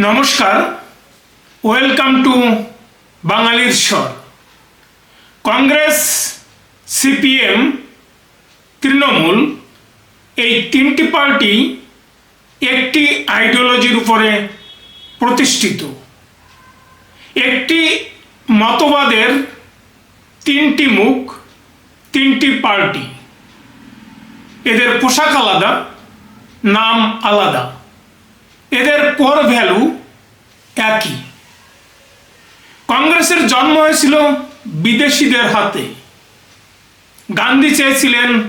নমস্কার welcome to বাঙালির স্বর। কংগ্রেস, সিপিএম, তৃণমূল এই তিনটি পার্টি একটি আইডিওলজির উপরে প্রতিষ্ঠিত। একটি মতবাদের তিনটি মুখ, তিনটি পার্টি। এদের পোশাক আলাদা, নাম আলাদা। এদের কোর ভ্যালু একই। কংগ্রেসের জন্ম হয়েছিল বিদেশিদের হাতে। গান্ধী চেয়েছিলেন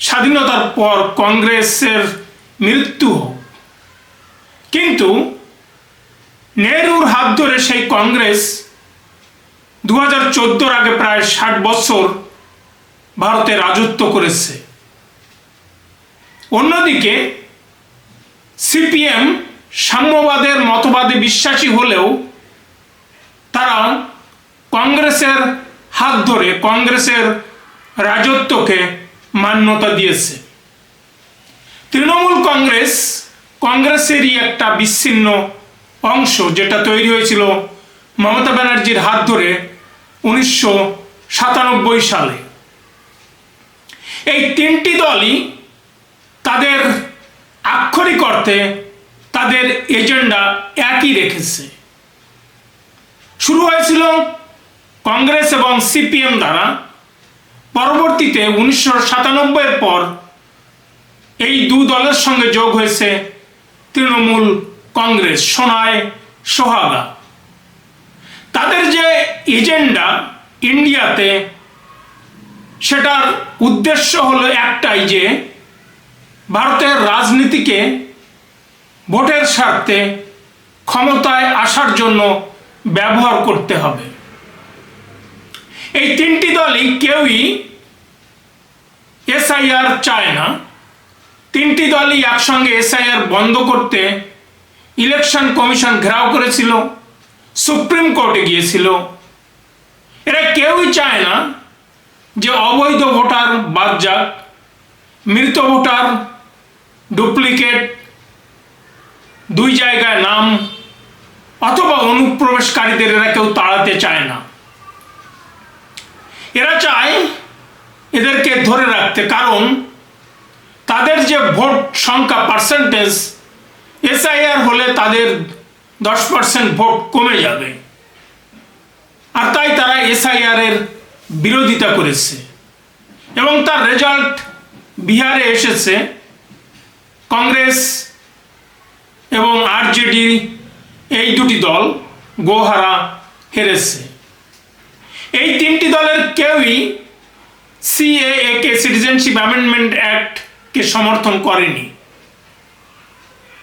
স্বাধীনতার পর কংগ্রেসের মৃত্যু হোক। কিন্তু নেহরুর হাত ধরে সেই কংগ্রেস দু হাজার চোদ্দোর আগে প্রায় ষাট বছর ভারতে রাজত্ব করেছে। অন্যদিকে সিপিএম সাম্যবাদের মতবাদে বিশ্বাসী হলেও তারা কংগ্রেসের হাত ধরে কংগ্রেসের রাজত্বকে মান্যতা দিয়েছে। তৃণমূল কংগ্রেস কংগ্রেসেরই একটা বিচ্ছিন্ন অংশ যেটা তৈরি হয়েছিল মমতা ব্যানার্জির হাত ধরে উনিশশো সাতানব্বই সালে। এই তিনটি দলই তাদের আক্ষরিক অর্থে তাদের এজেন্ডা একই রেখেছে। শুরু হয়েছিল কংগ্রেস এবং সিপিএম দ্বারা। পরবর্তীতে উনিশশো সাতানব্বইয়ের পর এই দু দলের সঙ্গে যোগ হয়েছে তৃণমূল কংগ্রেস সোনায় সোহাগা। তাদের যে এজেন্ডা ইন্ডিয়াতে, সেটার উদ্দেশ্য হলো একটাই যে ভারতের রাজনীতিকে ভোটের স্বার্থে ক্ষমতায় আসার জন্য ব্যবহার করতে হবে। এই তিনটি দলই কেউই এসআইআর চায় না। তিনটি দলই একসঙ্গে এসআইআর বন্ধ করতে ইলেকশন কমিশন ঘেরাও করেছিল, সুপ্রিম কোর্টে গিয়েছিল। এরা কেউই চায় না যে অবৈধ ভোটার বাদ যাক, মৃত ভোটার ডুপ্লিকেট দুই জায়গায় নাম, অথবা অনুপ্রবেশকারীদের এরা কেউ তাড়াতে চায় না। এরা চায় এদেরকে ধরে রাখতে, কারণ তাদের যে ভোট সংখ্যা পার্সেন্টেজ এসআইআর হলে তাদের দশ পার্সেন্ট ভোট কমে যাবে। আর তাই তারা এসআইআর এর বিরোধিতা করেছে। এবং তার রেজাল্ট বিহারে এসেছে। কংগ্রেস এবং আরজেডি এই দুটি দল গোহারা হেরেছে। এই তিনটি দলের কেউই সিএএ কে সিটিজেনশিপ অ্যামেন্ডমেন্ট অ্যাক্টকে সমর্থন করেনি।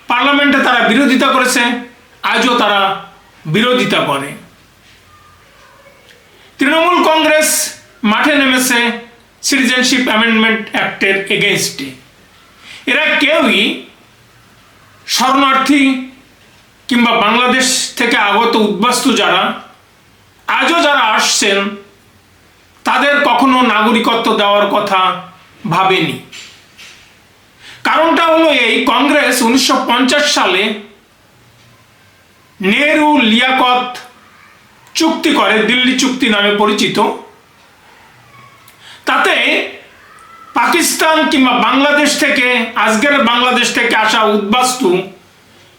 পার্লামেন্টে তারা বিরোধিতা করেছে, আজও তারা বিরোধিতা করে। তৃণমূল কংগ্রেস মাঠে নেমেছে সিটিজেনশিপ অ্যামেন্ডমেন্ট অ্যাক্টের এগেনস্টে এরা কেউই শরণার্থী কিংবা বাংলাদেশ থেকে আগত উদ্বাস্তু যারা, আজও যারা আসছেন, তাদের কখনো নাগরিকত্ব দেওয়ার কথা ভাবেনি। কারণটা হলো এই, কংগ্রেস উনিশশো পঞ্চাশ সালে নেহরু লিয়াকত চুক্তি করে, দিল্লি চুক্তি নামে পরিচিত। তাতে পাকিস্তান কিংবা বাংলাদেশ থেকে, আজকের বাংলাদেশ থেকে আসা উদ্বাস্তু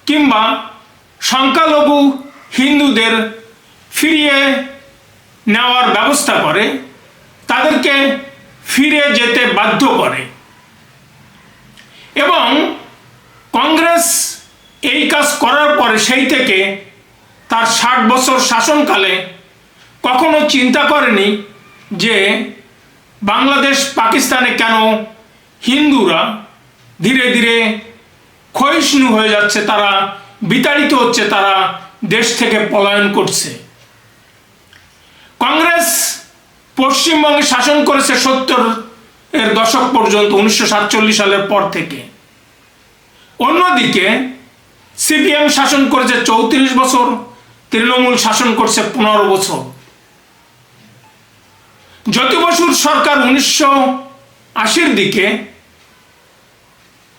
কিংবা সংখ্যালঘু হিন্দুদের ফিরিয়ে নেওয়ার ব্যবস্থা করে, তাদেরকে ফিরে যেতে বাধ্য করে। এবং কংগ্রেস এই কাজ করার পরে সেই থেকে তার ষাট বছর শাসনকালে কখনো চিন্তা করেনি যে বাংলাদেশ, পাকিস্তানে কেন হিন্দুরা ধীরে ধীরে ক্ষয়িষ্ণু হয়ে যাচ্ছে, তারা বিতাড়িত হচ্ছে, তারা দেশ থেকে পলায়ন করছে। কংগ্রেস পশ্চিমবঙ্গে শাসন করেছে সত্তর এর দশক পর্যন্ত, উনিশশো সাতচল্লিশ সালের পর থেকে। অন্যদিকে সিপিএম শাসন করেছে চৌত্রিশ বছর, তৃণমূল শাসন করছে পনেরো বছর। জ্যোতি বসুর সরকার উনিশশো আশির দিকে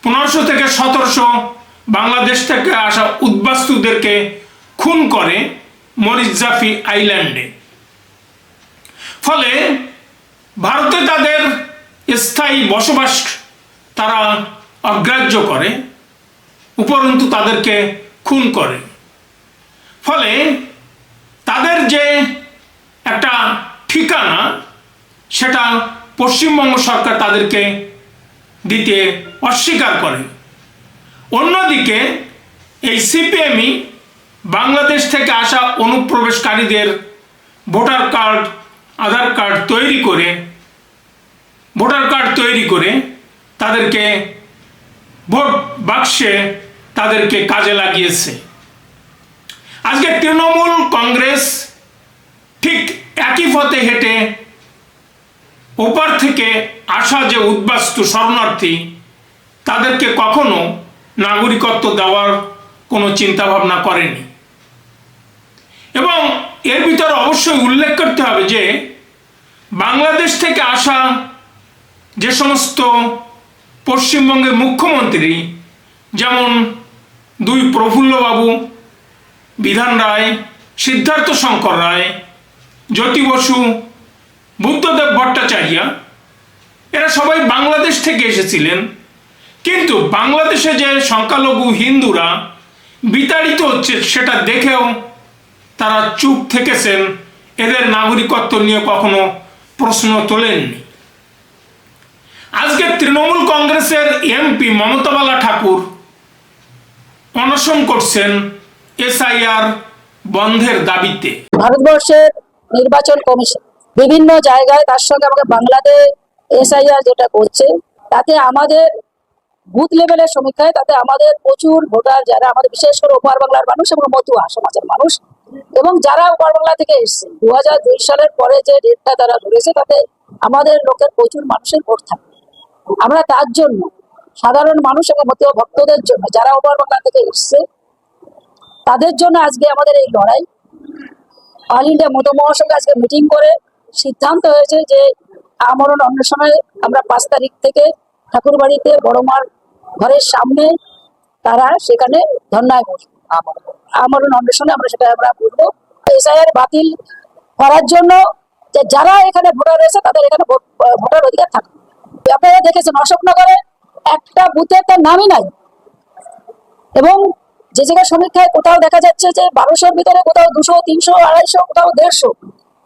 পনেরোশো থেকে সতেরোশো বাংলাদেশ থেকে আসা উদ্বাস্তুদেরকে খুন করে মরিজাফি আইল্যান্ডে। ফলে ভারতে তাদের স্থায়ী বসবাস তারা অগ্রাহ্য করে, উপরন্তু তাদেরকে খুন করে। ফলে তাদের যে একটা ঠিকানা সেটা পশ্চিমবঙ্গ সরকার তাদেরকে দিতে অস্বীকার করে। অন্যদিকে এই সিপিএমই বাংলাদেশ থেকে আসা অনুপ্রবেশকারীদের ভোটার কার্ড, আধার কার্ড তৈরি করে, ভোটার কার্ড তৈরি করে তাদেরকে ভোট বাক্সে তাদেরকে কাজে লাগিয়েছে। আজকে তৃণমূল কংগ্রেস ঠিক একই পথে হেঁটে ওপার থেকে আসা যে উদ্বাস্তু শরণার্থী, তাদেরকে কখনো নাগরিকত্ব দেওয়ার কোনো চিন্তাভাবনা করেনি। এবং এর ভিতরে অবশ্যই উল্লেখ করতে হবে যে, বাংলাদেশ থেকে আসা যে সমস্ত পশ্চিমবঙ্গের মুখ্যমন্ত্রী, যেমন দুই প্রফুল্লবাবু, বিধান রায়, সিদ্ধার্থ শঙ্কর রায়, জ্যোতি বসু বুদ্ধদেব ভট্টাচার্য, এরা সবাই বাংলাদেশ থেকে এসেছিলেন। কিন্তু বাংলাদেশে যে সংখ্যালঘু হিন্দুরা বিতাড়িত হচ্ছে সেটা দেখেও তারা চুপ থেকেছেন। এদের নাগরিকত্ব নিয়ে কখনো প্রশ্ন তোলেননি। আজকে তৃণমূল কংগ্রেসের এমপি মমতাবালা ঠাকুর অনশন করছেন এসআইআর বন্ধের দাবিতে। ভারতবর্ষের নির্বাচন কমিশন। বিভিন্ন জায়গায় তার সঙ্গে আমাকে বাংলাদেশ এসআইআর যেটা করছে, তাতে আমাদের বুথ লেভেলের সমীক্ষায় তাতে আমাদের প্রচুর ভোটার যারা আমাদের বিশেষ করে ওপার বাংলার মানুষ এবং মতুয়া সমাজের মানুষ এবং যারা ওপার বাংলা থেকে এসছে। দু হাজার দুই সালের পরে যে ডেটটা তারা ধরেছে, তাতে আমাদের লোকের প্রচুর মানুষের ভোট থাকে। আমরা তার জন্য সাধারণ মানুষ এবং মতুয়া ভক্তদের জন্য যারা ওপার বাংলা থেকে এসছে, তাদের জন্য আজকে আমাদের এই লড়াই। অল ইন্ডিয়া মতো আজকে মিটিং করে সিদ্ধান্ত হয়েছে যে আমরণ অন্বেষণে আমরা পাঁচ তারিখ থেকে ঠাকুরবাড়িতে বড়মার ঘরের সামনে তারা সেখানে ধর্নায় বসবে। আমরণ। অন্বেষণে আমরা সেটা আমরা বলব এসআইআর বাতিল করার জন্য যে যারা এখানে ভোটার রয়েছে, তাদের এখানে ভোট- ভোটার অধিকার থাকবে। আপনারা দেখেছেন অশোকনগরে একটা বুথে তার নামই নাই। এবং যে জায়গায় সমীক্ষায় কোথাও দেখা যাচ্ছে যে বারোশোর ভিতরে কোথাও দুশো, তিনশো, আড়াইশো, কোথাও দেড়শো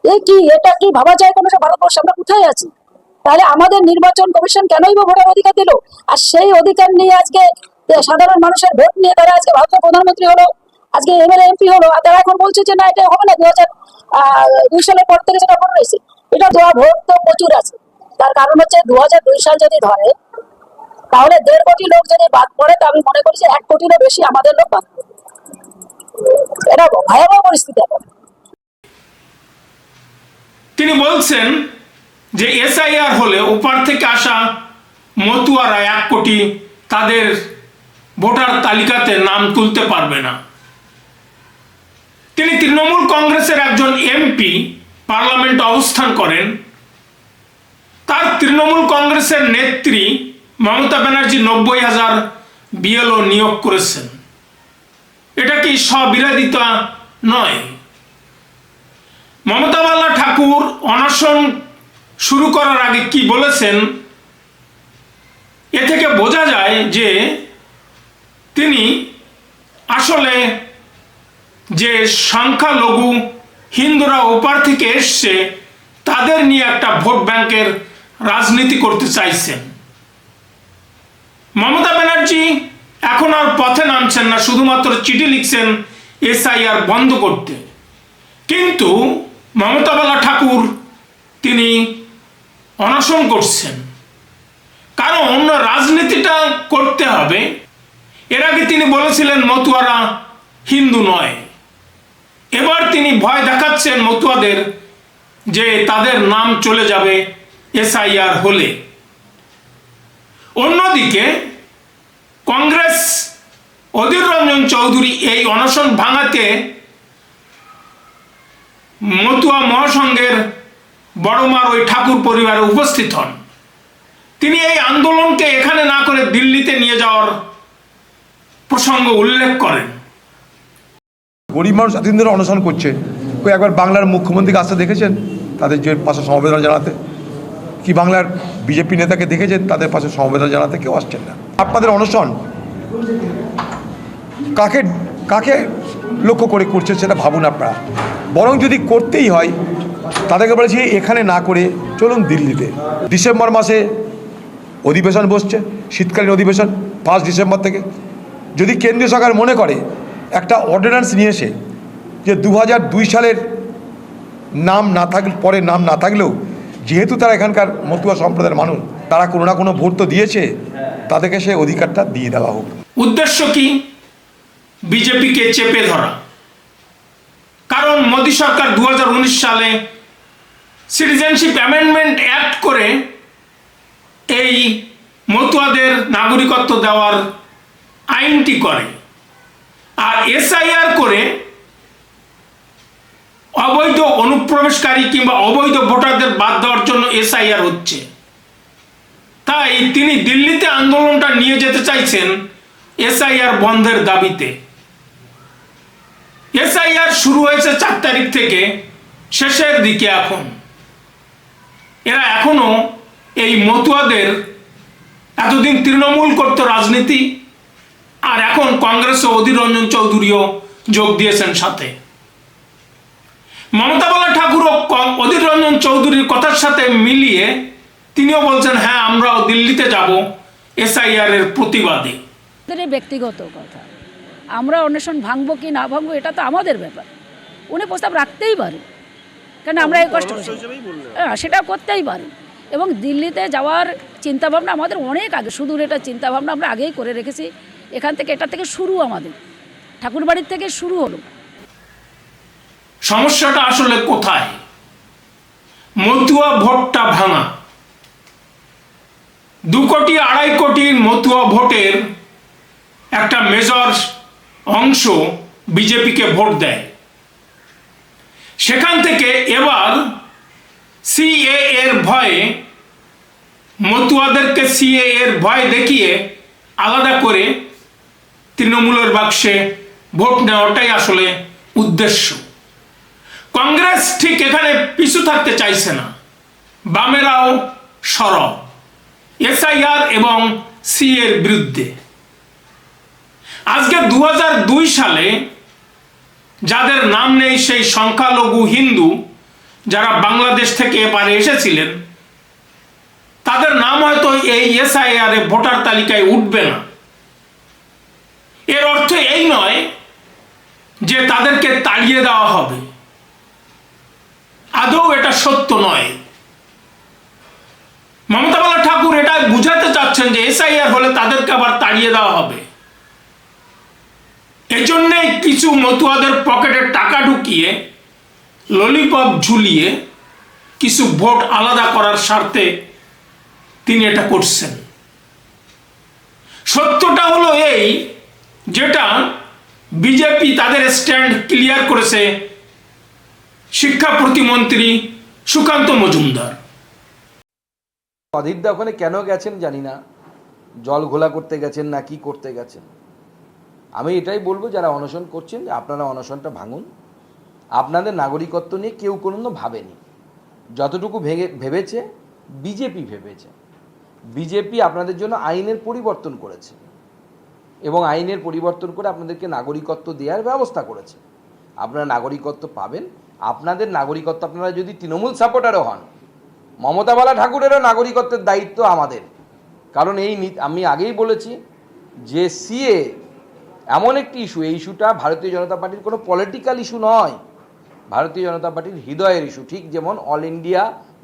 এ কি, এটা কি ভাবা যায় কোনো ভারতবর্ষে? আমরা কোথায় আছি? তাহলে আমাদের নির্বাচন কমিশন কেনই বা ভোটার অধিকার দিল? আর সেই অধিকার নিয়ে আজকে সাধারণ মানুষের ভোট নিয়ে তারা আজকে ভারতের প্রধানমন্ত্রী হলো, আজকে এমএলএ, এমপি হলো, আর তারা এখন বলছে যে না, এটা হবে না দু হাজার দুই সালের পর থেকে যেটা ভোট রয়েছে এটা দেওয়া ভোট তো প্রচুর আছে। তার কারণ হচ্ছে দু হাজার দুই সাল যদি ধরে, তাহলে দেড় কোটি লোক যদি বাদ পড়ে, তা আমি মনে করি যে এক কোটিরও বেশি আমাদের লোক বাদ পড়বে। এটা ভয়াবহ পরিস্থিতি এখন। তিনি বলছেন যে এসআইআর হলে ওপার থেকে আসা মতুয়ারা এক কোটি তাদের ভোটার তালিকাতে নাম তুলতে পারবে না। তিনি তৃণমূল কংগ্রেসের একজন এমপি পার্লামেন্ট অবস্থান করেন। তার তৃণমূল কংগ্রেসের নেত্রী মমতা ব্যানার্জি নব্বই হাজার বিএলও নিয়োগ করেছেন। এটা কি স্ববিরোধিতা নয়? মমতা ঠাকুর অনশন শুরু করার আগে কি বলেছেন? এ থেকে বোঝা যায় যে তিনি আসলে যে সংখ্যালঘু হিন্দুরা ওপার থেকে এসছে, তাদের নিয়ে একটা ভোট ব্যাংকের রাজনীতি করতে চাইছেন। মমতা ব্যানার্জি এখন আর পথে নামছেন না, শুধুমাত্র চিঠি লিখছেন এসআইআর বন্ধ করতে। কিন্তু মমতাবালা ঠাকুর তিনি অনশন করছেন। কারণ রাজনীতিটা করতে হবে। এর আগে তিনি বলেছিলেন, মতুয়ারা হিন্দু নয়। এবার তিনি ভয় দেখাচ্ছেন মতুয়াদের যে তাদের নাম চলে যাবে এসআইআর হলে। অন্যদিকে কংগ্রেস অধীর রঞ্জন চৌধুরী এই অনশন ভাঙাতে মতুয়া মহাসংঘের বড়মার ওই ঠাকুর পরিবারে উপস্থিত হন। তিনি এই আন্দোলনকে এখানে না করে দিল্লিতে নিয়ে যাওয়ার প্রসঙ্গ উল্লেখ করেন। গরিব মানুষ এতদিন ধরে অনশন করছে। ওই একবার বাংলার মুখ্যমন্ত্রীকে আসতে দেখেছেন? তাদের যে পাশে সমবেদনা জানাতে। কি বাংলার বিজেপি নেতাকে দেখেছেন? তাদের পাশে সমবেদনা জানাতে কেউ আসছেন না। আপনাদের অনশন কাকে কাকে লক্ষ্য করে করছে সেটা ভাবুন আপনারা। বরং যদি করতেই হয়, তাদেরকে বলেছি এখানে না করে চলুন দিল্লিতে। ডিসেম্বর মাসে অধিবেশন বসছে, শীতকালীন অধিবেশন, পাঁচ ডিসেম্বর থেকে। যদি কেন্দ্রীয় সরকার মনে করে, একটা অর্ডিন্যান্স নিয়ে এসে, যে দু সালের নাম না থাকলে পরে নাম না থাকলেও, যেহেতু তারা এখানকার মতুয়া সম্প্রদায়ের মানুষ, তারা কোনো না কোনো ভোট তো দিয়েছে, তাদেরকে সে অধিকারটা দিয়ে দেওয়া হোক। উদ্দেশ্য কি? বিজেপিকে চেপে ধরা। কারণ মোদী সরকার দু হাজার উনিশ সালে সিটিজেনশিপ অ্যামেন্ডমেন্ট অ্যাক্ট করে এই মতুয়াদের নাগরিকত্ব দেওয়ার আইনটি করে। আর এসআইআর করে অবৈধ অনুপ্রবেশকারী কিংবা অবৈধ ভোটারদের বাদ দেওয়ার জন্য এসআইআর হচ্ছে। তাই তিনি দিল্লিতে আন্দোলনটা নিয়ে যেতে চাইছেন এসআইআর বন্ধের দাবিতে। এসআইআর শুরু হয়েছে চার তারিখ থেকে, শেষের দিকে এখন। এরা এখনও এই মতুয়াদের এতদিন তৃণমূল করত রাজনীতি, আর এখন কংগ্রেস অধীর রঞ্জন চৌধুরীও যোগ দিয়েছেন সাথে। মমতা বালা ঠাকুরও অধীর রঞ্জন চৌধুরীর কথার সাথে মিলিয়ে তিনিও বলছেন হ্যাঁ আমরাও দিল্লিতে যাব এসআইআর এর প্রতিবাদে ব্যক্তিগত কথা। আমরা অন্বেষণ ভাঙবো কি না ভাঙবো এটা তো আমাদের ব্যাপার। উনি প্রস্তাব রাখতেই পারে কেন আমরা এই কষ্ট। হ্যাঁ সেটা করতেই পারি এবং দিল্লিতে যাওয়ার চিন্তাভাবনা আমাদের অনেক আগে সুদূর এটা চিন্তাভাবনা আমরা আগেই করে রেখেছি। এখান থেকে এটা থেকে শুরু আমাদের। ঠাকুরবাড়ির থেকে শুরু হলো। সমস্যাটা আসলে কোথায়? মতুয়া ভোটটা ভাঙা। দু কোটি আড়াই কোটি মতুয়া ভোটের একটা মেজর অংশ বিজেপিকে ভোট দেয়। সেখান থেকে এবার সিএ এর ভয়ে, মতুয়াদেরকে সিএ এর ভয় দেখিয়ে আলাদা করে তৃণমূলের বাক্সে ভোট নেওয়াটাই আসলে উদ্দেশ্য। কংগ্রেস ঠিক এখানে পিছু থাকতে চাইছে না। বামেরাও সরব। এসআইআর এবং সি এর বিরুদ্ধে। আজকে দু হাজার দুই সালে যাদের নাম নেই সেই সংখ্যালঘু হিন্দু যারা বাংলাদেশ থেকে এপারে এসেছিলেন, তাদের নাম হয়তো এই এসআইআর ভোটার তালিকায় উঠবে না। এর অর্থ এই নয় যে তাদেরকে তাড়িয়ে দেওয়া হবে। আদৌ এটা সত্য নয়। মমতা বালা ঠাকুর এটা বুঝাতে চাচ্ছেন যে এসআইআর হলে তাদেরকে আবার তাড়িয়ে দেওয়া হবে। এই কিছু মতুয়াদের পকেটে টাকা ঢুকিয়ে ললিপপ ঝুলিয়ে, কিছু ভোট আলাদা করার স্বার্থে তিনি এটা করছেন। সত্যটা হলো এই যেটা বিজেপি তাদের স্ট্যান্ড ক্লিয়ার করেছে শিক্ষা প্রতিমন্ত্রী সুকান্ত মজুমদার। অধীরদা ওখানে কেন গেছেন জানি না। জল ঘোলা করতে গেছেন না কি করতে গেছেন? আমি এটাই বলব, যারা অনশন করছেন যে আপনারা অনশনটা ভাঙুন। আপনাদের নাগরিকত্ব নিয়ে কেউ কোনো ভাবেনি। যতটুকু ভেঙে, ভেবেছে, বিজেপি ভেবেছে। বিজেপি আপনাদের জন্য আইনের পরিবর্তন করেছে। এবং আইনের পরিবর্তন করে আপনাদেরকে নাগরিকত্ব দেওয়ার ব্যবস্থা করেছে। আপনারা নাগরিকত্ব পাবেন। আপনাদের নাগরিকত্ব আপনারা যদি তৃণমূল সাপোর্টারও হন মমতা বালা ঠাকুরেরও নাগরিকত্বের দায়িত্ব আমাদের। কারণ এই আমি আগেই বলেছি যে সিএ এমন একটি ইস্যু, এই ইস্যুটা ভারতীয় জনতা পার্টির কোনো পলিটিক্যাল ইস্যু নয়। ভারতীয় জনতা পার্টির হৃদয়ের ইস্যু, ঠিক যেমন অল ইন্ডিয়া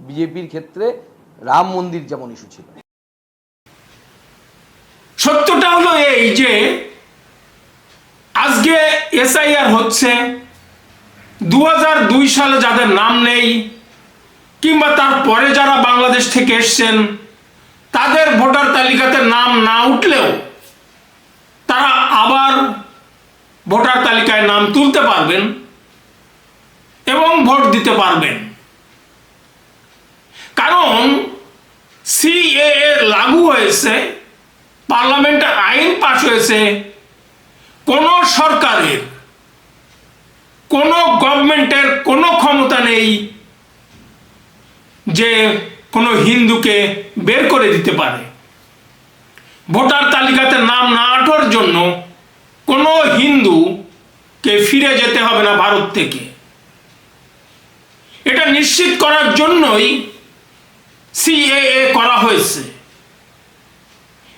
বিজেপির ক্ষেত্রে রাম মন্দির যেমন ইস্যু ছিল। সত্যটা হলো এই যে, আজকে এসআইআর হচ্ছে দু হাজার দুই সালে যাদের নাম নেই, কিংবা তার পরে যারা বাংলাদেশ থেকে এসছেন, তাদের ভোটার তালিকাতে নাম না উঠলেও তারা আবার ভোটার তালিকায় নাম তুলতে পারবেন এবং ভোট দিতে পারবেন। কারণ সিএ লাগু হয়েছে, পার্লামেন্টে আইন পাশ হয়েছে, কোনো সরকারের, কোনো গভর্নমেন্টের কোনো ক্ষমতা নেই যে কোনো হিন্দুকে বের করে দিতে পারে। ভোটার তালিকাতে নাম না আঠার জন্য কোনো হিন্দুকে ফিরে যেতে হবে না ভারত থেকে। এটা নিশ্চিত করার জন্যই সিএএ করা হয়েছে।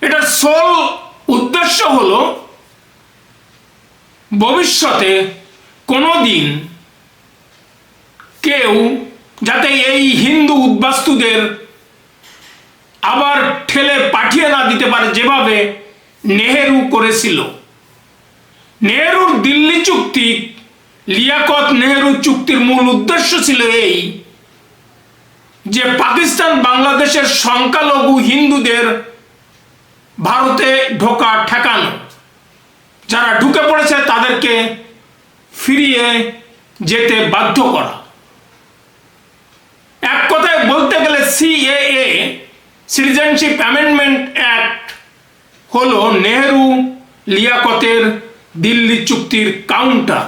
এটার সোল উদ্দেশ্য হলো ভবিষ্যতে কোনো দিন কেউ যাতে এই হিন্দু উদ্বাস্তুদের আবার ঠেলে পাঠিয়ে না দিতে পারে যেভাবে নেহেরু করেছিল। নেহেরুর দিল্লি চুক্তি, লিয়াকত নেহেরু চুক্তির মূল উদ্দেশ্য ছিল এই যে পাকিস্তান বাংলাদেশের সংখ্যালঘু হিন্দুদের ভারতে ঢোকা ঠেকানো। যারা ঢুকে পড়েছে তাদেরকে ফিরিয়ে যেতে বাধ্য করা। এক কথায় বলতে গেলে সিএএ সিটিজেনশিপ অ্যামেন্ডমেন্ট অ্যাক্ট হলো নেহেরু লিয়াকতের দিল্লি চুক্তির কাউন্টার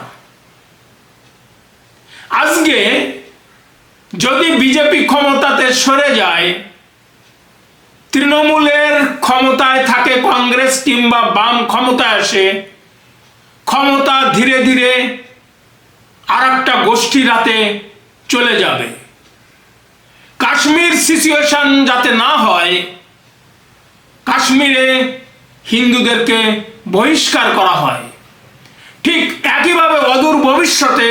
আজকে যদি বিজেপি ক্ষমতাতে সরে যায়, তৃণমূলের ক্ষমতায় থাকে কংগ্রেস কিংবা বাম ক্ষমতায় আসে, ক্ষমতা ধীরে ধীরে আর একটা গোষ্ঠীর হাতে চলে যাবে। কাশ্মীর সিচুয়েশন যাতে না হয়, কাশ্মীরে হিন্দুদেরকে বহিষ্কার করা হয়। ঠিক একইভাবে অদূর ভবিষ্যতে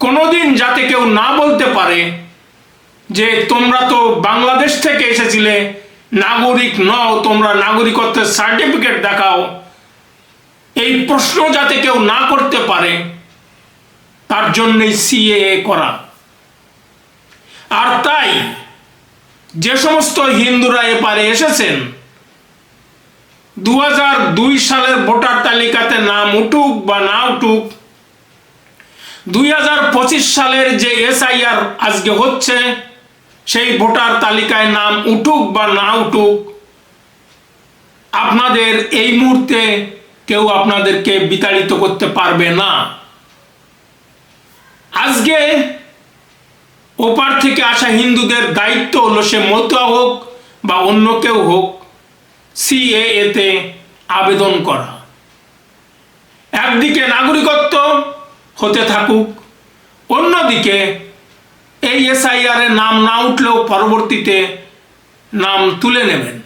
কোনোদিন যাতে কেউ না বলতে পারে যে, তোমরা তো বাংলাদেশ থেকে এসেছিলে, নাগরিক নও, তোমরা নাগরিকত্বের সার্টিফিকেট দেখাও। এই প্রশ্ন যাতে কেউ না করতে পারে, তার জন্যই সিএএ করা। আর তাই যে সমস্ত হিন্দুরা এপারে এসেছেন দু সালের ভোটার তালিকাতে নাম উঠুক বা না উঠুক দুই হাজার পঁচিশ সালের যে এসআইআর আজকে হচ্ছে, সেই ভোটার তালিকায় নাম উঠুক বা না উঠুক, আপনাদের এই মুহূর্তে কেউ আপনাদেরকে বিতাড়িত করতে পারবে না। আজকে ওপার থেকে আসা হিন্দুদের দায়িত্ব হলো সে মতুয়া হোক বা অন্য কেউ হোক, সিএএতে আবেদন করা। একদিকে নাগরিকত্ব হতে থাকুক, অন্যদিকে এই এসআইআর নাম না উঠলেও পরবর্তীতে নাম তুলে নেবেন।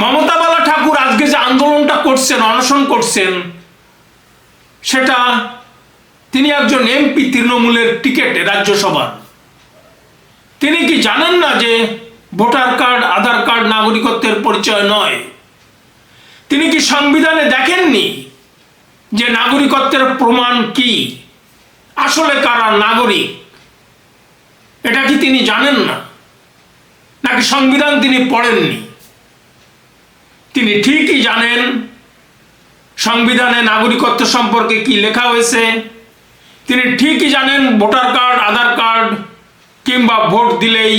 মমতা বালা ঠাকুর আজকে যে আন্দোলনটা করছেন, অনশন করছেন, সেটা তিনি একজন এমপি তৃণমূলের টিকেটে রাজ্যসভার। তিনি কি জানেন না যে ভোটার কার্ড, আধার কার্ড নাগরিকত্বের পরিচয় নয়? তিনি কি সংবিধানে দেখেননি যে নাগরিকত্বের প্রমাণ কি? আসলে কারা নাগরিক? এটা কি তিনি জানেন না? নাকি সংবিধান তিনি পড়েননি? তিনি ঠিকই জানেন সংবিধানে নাগরিকত্ব সম্পর্কে কি লেখা হয়েছে। তিনি ঠিকই জানেন ভোটার কার্ড কিংবা ভোট দিলেই,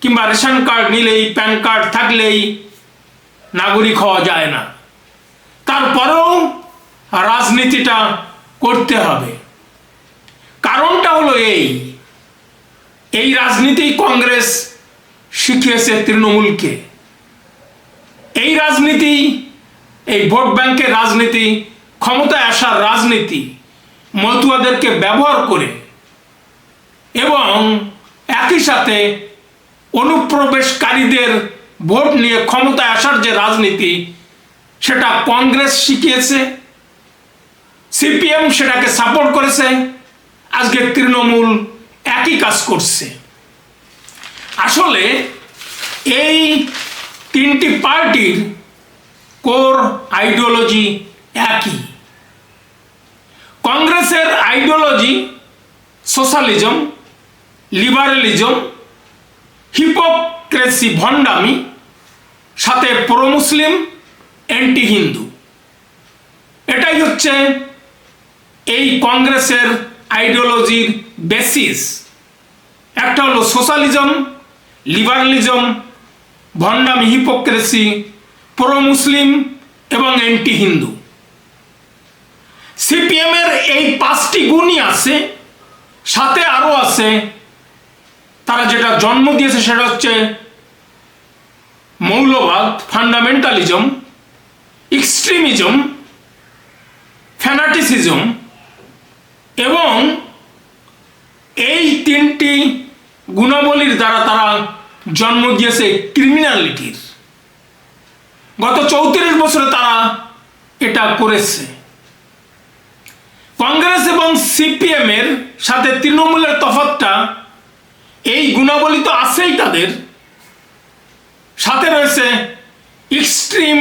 কিংবা রেশন কার্ড নিলেই, প্যান কার্ড থাকলেই নাগরিক হওয়া যায় না। তারপরেও রাজনীতিটা করতে হবে। কারণটা হলো এই এই রাজনীতি কংগ্রেস শিখিয়েছে তৃণমূলকে। এই রাজনীতি, এই ভোট ব্যাংকের রাজনীতি, ক্ষমতায় আসার রাজনীতি, মতুয়াদেরকে ব্যবহার করে এবং একই সাথে অনুপ্রবেশকারীদের ভোট নিয়ে ক্ষমতায় আসার যে রাজনীতি, সেটা কংগ্রেস শিখিয়েছে, সিপিএম সেটাকে সাপোর্ট করেছে, আজকে তৃণমূল একই কাজ করছে। আসলে এই তিনটি পার্টির কোর আইডিওলজি একই। কংগ্রেসের আইডিওলজি সোশ্যালিজম লিবারেলিজম হিপোক্রেসি ভণ্ডামি, সাথে প্রো মুসলিম অ্যান্টি হিন্দু এটাই হচ্ছে এই কংগ্রেসের আইডিওলজির বেসিস একটা হলো সোশ্যালিজম লিবারালিজম ভণ্ডামি হিপোক্রেসি প্রো মুসলিম এবং অ্যান্টি হিন্দু সিপিএমের এই পাঁচটি গুণই আছে, সাথে আরও আছে তারা যেটা জন্ম দিয়েছে সেটা হচ্ছে মৌলবাদ ফান্ডামেন্টালিজম এক্সট্রিমিজম ফ্যানাটিসিজম এবং এই তিনটি গুণাবলীর দ্বারা তারা জন্ম দিয়েছে ক্রিমিনালিটির গত চৌত্রিশ বছরে তারা এটা করেছে। কংগ্রেস এবং সিপিএম এর সাথে তৃণমূলের তফাতটা এই গুণাবলী তো আছেই তাদের। সাথে রয়েছে এক্সট্রিম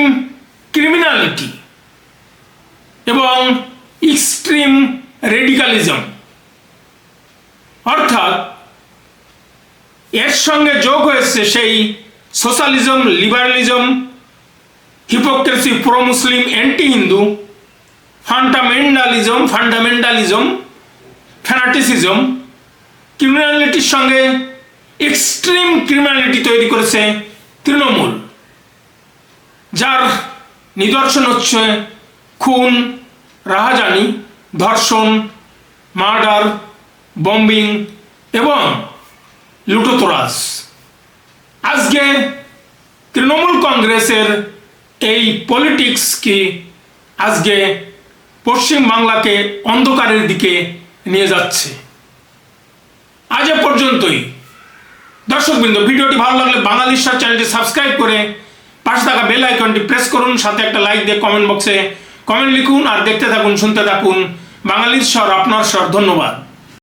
ক্রিমিনালিটি এবং এক্সট্রিম রেডিকালিজম অর্থাৎ এর সঙ্গে যোগ হয়েছে সেই socialism liberalism hypocrisy pro Muslim anti Hindu fundamentalism fundamentalism fanaticism ক্রিমিনালিটির সঙ্গে এক্সট্রিম ক্রিমিনালিটি তৈরি করেছে তৃণমূল, যার নিদর্শন হচ্ছে খুন, রাহাজানি, ধর্ষণ, মার্ডার বম্বিং এবং লুটোতরাজ। আজকে তৃণমূল কংগ্রেসের এই পলিটিক্স কি আজকে পশ্চিম বাংলাকে অন্ধকারের দিকে নিয়ে যাচ্ছে। আজ এ পর্যন্তই। দর্শকবৃন্দ, ভিডিওটি ভালো লাগলে বাঙালির স্টার চ্যানেলটি সাবস্ক্রাইব করে পাশে থাকা বেল আইকনটি প্রেস করুন, সাথে একটা লাইক দিয়ে কমেন্ট বক্সে কমেন্ট লিখুন, আর দেখতে থাকুন, শুনতে থাকুন বাঙালির স্বর আপনার স্বর ধন্যবাদ।